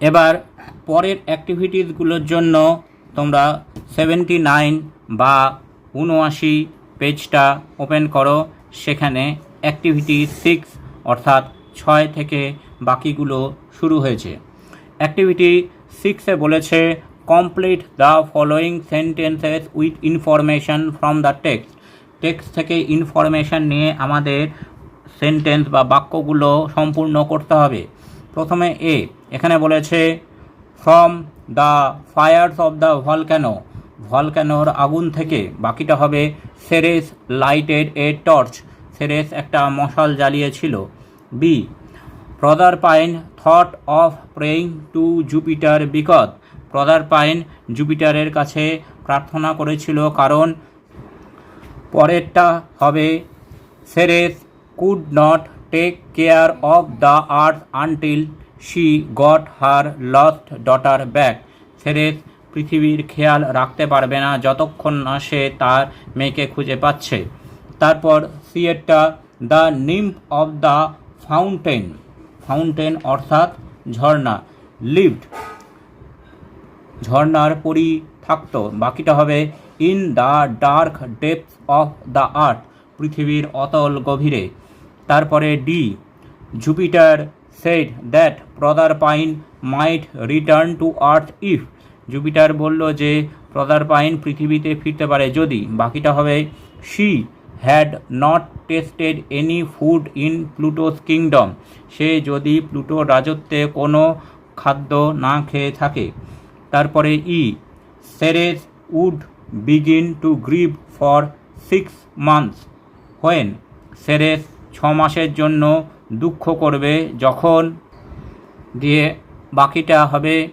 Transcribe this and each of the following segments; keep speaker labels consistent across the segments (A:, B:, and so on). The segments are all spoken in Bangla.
A: এবার পরের অ্যাক্টিভিটিসগুলোর জন্য তোমরা সেভেন্টি নাইন বা উনআশি পেজটা ওপেন করো। সেখানে অ্যাক্টিভিটি সিক্স অর্থাৎ ছয় থেকে বাকিগুলো শুরু হয়েছে। অ্যাক্টিভিটি সিক্সে বলেছে complete the following sentences with information from the text text থেকে ইনফরমেশন নিয়ে আমাদের সেন্টেন্স বা বাক্যগুলো সম্পূর্ণ করতে হবে। প্রথমে এ এখানে বলেছে from the fires of the volcano ভলক্যানোর আগুন থেকে বাকিটা হবে Ceres lighted a torch Ceres একটা মশাল জ্বালিয়েছিল। B Proserpine thought of praying to Jupiter because Proserpine জুপিটারের কাছে প্রার্থনা করেছিল কারণ পরেরটা হবে Ceres could not take care of the earth until she got her lost daughter back Ceres পৃথিবীর খেয়াল রাখতে পারবে না যতক্ষণ না সে তার মেয়েকে খুঁজে পাচ্ছে। তারপর সিয়েরটা the nymph of the fountain. Fountain অর্থাৎ ঝর্ণা লিভড। ঝর্ণার পরি থাকতো বাকিটা হবে in the dark depth of the earth, পৃথিবীর অতল গভীরে। তারপরে D, Jupiter said that Proserpine might return to earth if Jupiter বলল যে প্রদার পাইন পৃথিবীতে ফিরতে পারে। যদি বাকিটা হবে she had not tasted any food in Pluto's kingdom সে যদি প্লুটোর রাজত্বে কোনো খাদ্য না খেয়ে থাকে, তারপরে E Ceres would begin to grieve for six months when Ceres ছ মাসের জন্য দুঃখ করবে যখন দিয়ে বাকিটা হবে।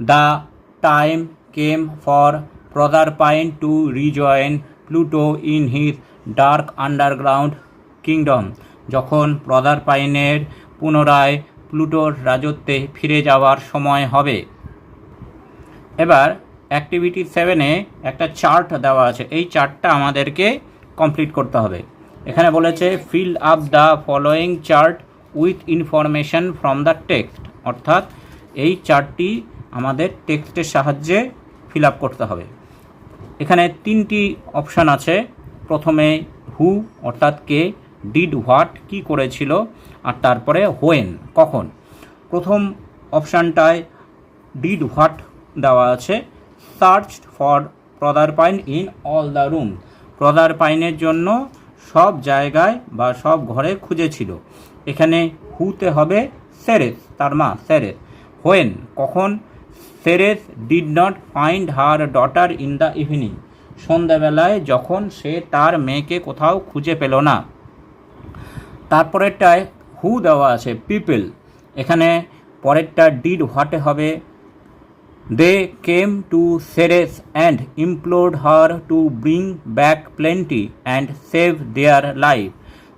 A: The time came for Proserpine to rejoin Pluto in his dark underground kingdom. যখন প্রদার পাইনের পুনরায় প্লুটোর রাজত্বে ফিরে যাওয়ার সময় হবে। এবার অ্যাক্টিভিটি সেভেনে একটা চার্ট দেওয়া আছে। এই চার্টটা আমাদেরকে কমপ্লিট করতে হবে। এখানে বলেছে fill up the following chart with information from the text অর্থাৎ, এই চার্টটি আমাদের টেক্সটের সাহায্যে ফিল আপ করতে হবে। এখানে তিনটি অপশান আছে। প্রথমে হু অর্থাৎ কে ডিড হোয়াট কি করেছিল, আর তারপরে হোয়েন কখন। প্রথম অপশানটায় ডিড হোয়াট দেওয়া আছে। Search for Proserpine in all the room Prather পাইনের জন্য সব জায়গায় বা সব ঘরে খুঁজেছিল। এখানে হুতে হবে সেরেস, তার মা সেরেস। হোয়েন, কখন? Ceres did not find her daughter in the evening সন্ধ্যাবেলায় যখন সে তার মেয়েকে কোথাও খুঁজে পেল না। তারপরেরটায় হু দেওয়া আছে, পিপল। এখানে পরেরটা ডিড হোয়াটে হবে? They came to Ceres and implored her to bring back plenty and save their life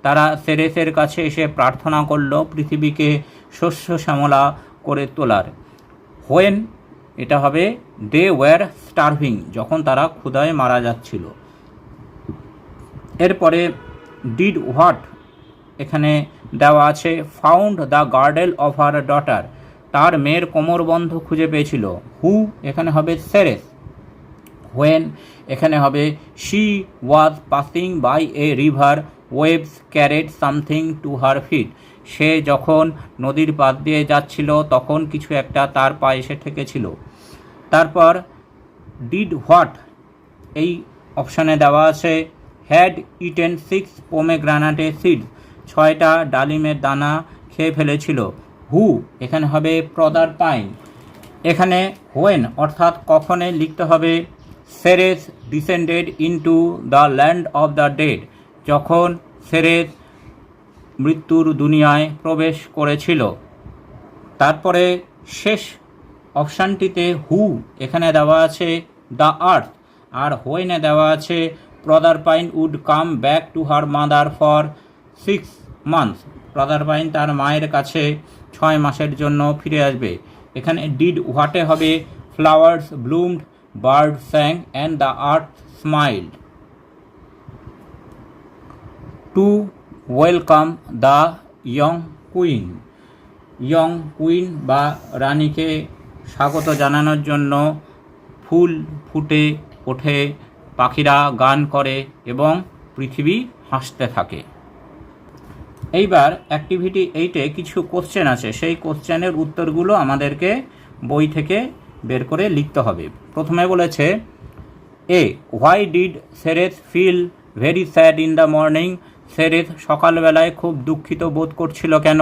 A: তারা সেরেসের কাছে এসে প্রার্থনা করল পৃথিবীকে শস্য শ্যামলা করে তোলার। হোয়েন এটা হবে দে ওয়ার স্টার্ভিং যখন তারা ক্ষুধায় মারা যাচ্ছিল। এরপরে ডিড হোয়াট এখানে দেওয়া আছে found the girdle of her daughter তার মেয়ের কোমরবন্ধ খুঁজে পেয়েছিল। হু এখানে হবে সেরেস হোয়েন এখানে হবে she was passing by a river waves carried something to her feet সে যখন নদীর পাত দিয়ে যাচ্ছিল, তখন কিছু একটা তার পায়ে এসে ঠেকেছিল। তারপর ডিড হোয়াট এই অপশানে দেওয়া আছে had eaten six pomegranate seed ছয়টা ডালিমের দানা খেয়ে ফেলেছিল। হু এখানে হবে প্রদার পাইন। এখানে হোয়েন অর্থাৎ কখনে লিখতে হবে, Ceres descended into the land of the dead, যখন সেরেস মৃত্যুর দুনিয়ায় প্রবেশ করেছিল। তারপরে শেষ অপশানটিতে হু এখানে দেওয়া আছে দ্য আর্থ, আর হোয়েনে দেওয়া আছে Proserpine would come back to her mother for six months. Proserpine তার মায়ের কাছে ছয় মাসের জন্য ফিরে আসবে। এখানে ডিড হোয়াটে হবে? Flowers bloomed, bird sang, and the earth smiled. To, welcome the young queen. Young queen বা রানীকে স্বাগত জানানোর জন্য ফুল ফুটে ওঠে, পাখিরা গান করে এবং পৃথিবী হাসতে থাকে। এইবার অ্যাক্টিভিটি এইটে কিছু কোশ্চেন আছে। সেই কোশ্চেনের উত্তরগুলো আমাদেরকে বই থেকে বের করে লিখতে হবে। প্রথমে বলেছে A why did Ceres feel very sad in the morning Ceres সকালবেলায় খুব দুঃখিত বোধ করছিল কেন?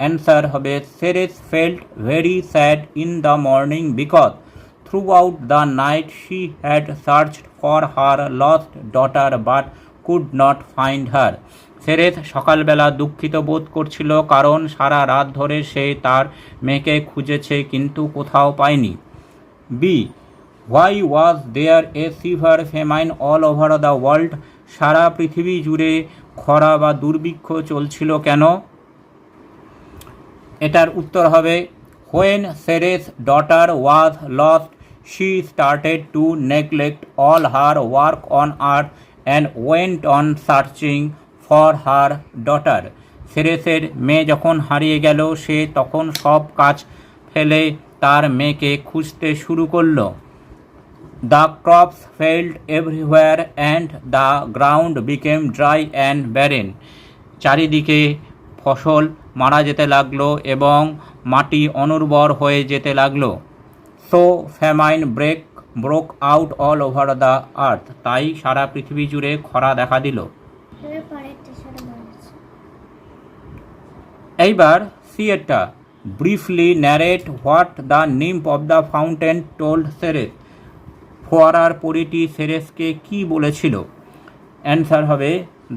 A: অ্যান্সার হবে Ceres felt very sad in the morning because throughout the night she had search for her lost daughter but could not find her Ceres সকালবেলা দুঃখিত বোধ করছিল, কারণ সারা রাত ধরে সে তার মেয়েকে খুঁজেছে, কিন্তু কোথাও পায়নি। B why was there a severe famine all over the world সারা পৃথিবী জুড়ে খরা বা দুর্ভিক্ষ চলছিল কেন? এটার উত্তর হবে when Ceres daughter was lost she started to neglect all her work on earth and went on searching for her daughter. সেরেসের মেয়ে যখন হারিয়ে গেল, সে তখন সব কাজ ফেলে তার মেয়েকে খুঁজতে শুরু করল। The crops failed everywhere and the ground became dry and barren. চারিদিকে ফসল মারা যেতে লাগল এবং মাটি অনুর্বর হয়ে যেতে লাগল। So famine break, broke out all over the earth. তাই সারা পৃথিবী জুড়ে খরা দেখা দিল
B: এবার পরেরটা শুরু করেছে
A: এইবার সিয়েটা briefly narrate what the nymph of the fountain told Ceres ফোয়ারার পরিটি সেরেসকে কি বলেছিল? অ্যান্সার হবে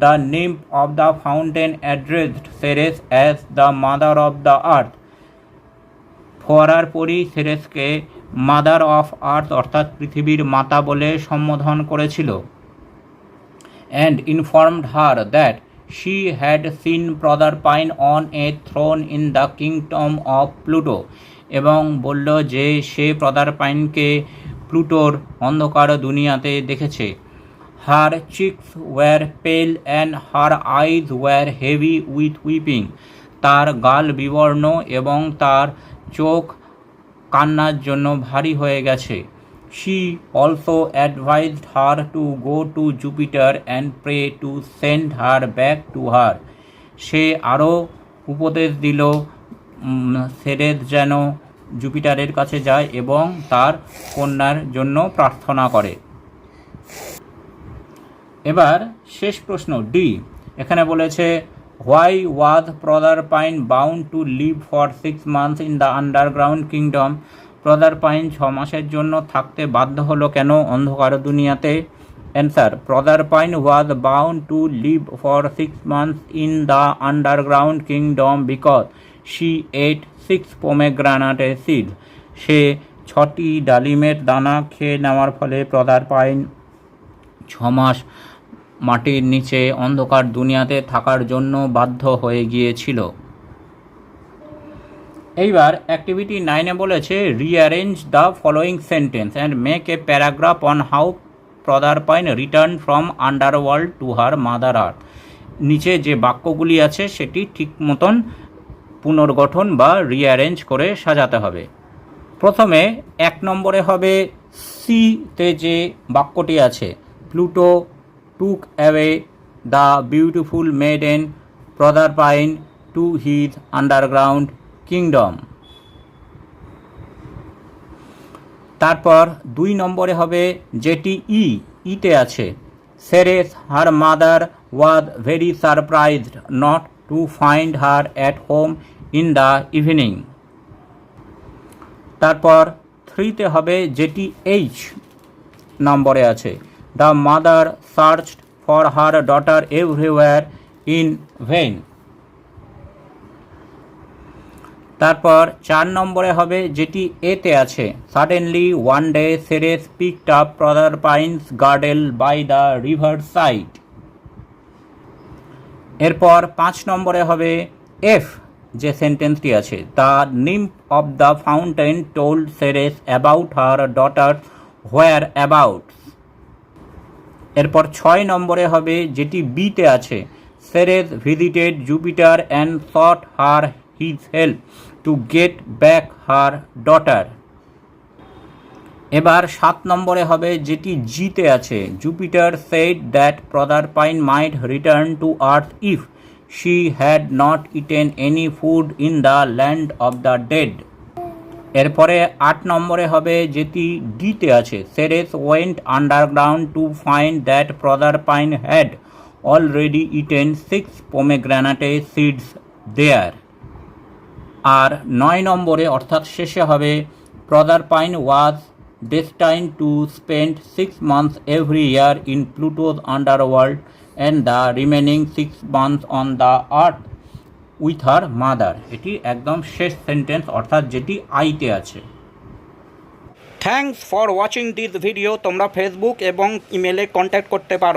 A: the nymph of the fountain addressed Ceres as the mother of the earth ফোয়ারার পরি সেরেসকে মাদার অফ আর্থ অর্থাৎ পৃথিবীর মাতা বলে সম্বোধন করেছিল। And informed her that she had seen Proserpine on a throne in the kingdom of Pluto এবং বলল যে সে প্রদারপাইনকে প্লুটোর অন্ধকার দুনিয়াতে দেখেছে। Her cheeks were pale and her eyes were heavy with weeping তার গাল বিবর্ণ এবং তার চোখ কান্নার জন্য ভারী হয়ে গেছে। She also advised her to go to Jupiter and pray to send her back to her সে আরও উপদেশ দিল সেরেস যেন জুপিটারের কাছে যায় এবং তার কন্যার জন্য প্রার্থনা করে। এবার শেষ প্রশ্ন ডি এখানে বলেছে why was Proserpine bound to live for six months in the underground kingdom Proserpine ছ মাসের জন্য থাকতে বাধ্য হলো কেন অন্ধকার দুনিয়াতে? Answer Proserpine was bound to live for six months in the underground kingdom because she ate six pomegranate seed সে ছটি ডালিমের দানা খেয়ে নেওয়ার ফলে প্রদার পাইন ছ মাস মাটির নিচে অন্ধকার দুনিয়াতে থাকার জন্য বাধ্য হয়ে গিয়েছিল। এইবার অ্যাক্টিভিটি নাইনে বলেছে rearrange the following sentence and make a paragraph on how Proserpine return from underworld to her mother earth নিচে যে বাক্যগুলি আছে, সেটি ঠিক মতন পুনর্গঠন বা রিঅ্যারেঞ্জ করে সাজাতে হবে। প্রথমে এক নম্বরে হবে সিতে যে বাক্যটি আছে Pluto took away the beautiful maiden Proserpine to his underground kingdom. তারপর দুই নম্বরে হবে যেটি ই, ইতে আছে। Ceres her mother was very surprised not to find her at home in the evening. তারপর থ্রিতে হবে যেটি এইচ নম্বরে আছে। The mother search for her daughter everywhere in vain তারপর চার নম্বরে হবে যেটি এতে আছে। Suddenly one day Ceres picked up Proserpine's garden by the river side এরপর পাঁচ নম্বরে হবে এফ যে সেন্টেন্সটি আছে। The name of the fountain told Ceres about her daughter where about এরপর ছয় নম্বরে হবে যেটি বিতে আছে। Ceres visited Jupiter and thought her his help to get back her daughter. এবার সাত নম্বরে হবে যেটি জিতে আছে। Jupiter said that Proserpine might return to earth if she had not eaten any food in the land of the dead এরপরে আট নম্বরে হবে যেটি ডিতে আছে। Ceres went underground to find that Proserpine had already eaten six pomegranate seeds দেয়ার আর নয় নম্বরে, অর্থাৎ শেষে হবে, Proserpine was destined to spend six months every year in Pluto's underworld and the remaining six months on the earth with her mother এটি একদম শেষ সেন্টেন্স অর্থাৎ যেটি আইতে আছে। Thanks for watching this video তোমরা ফেসবুক এবং ইমেলে কন্ট্যাক্ট করতে পারো।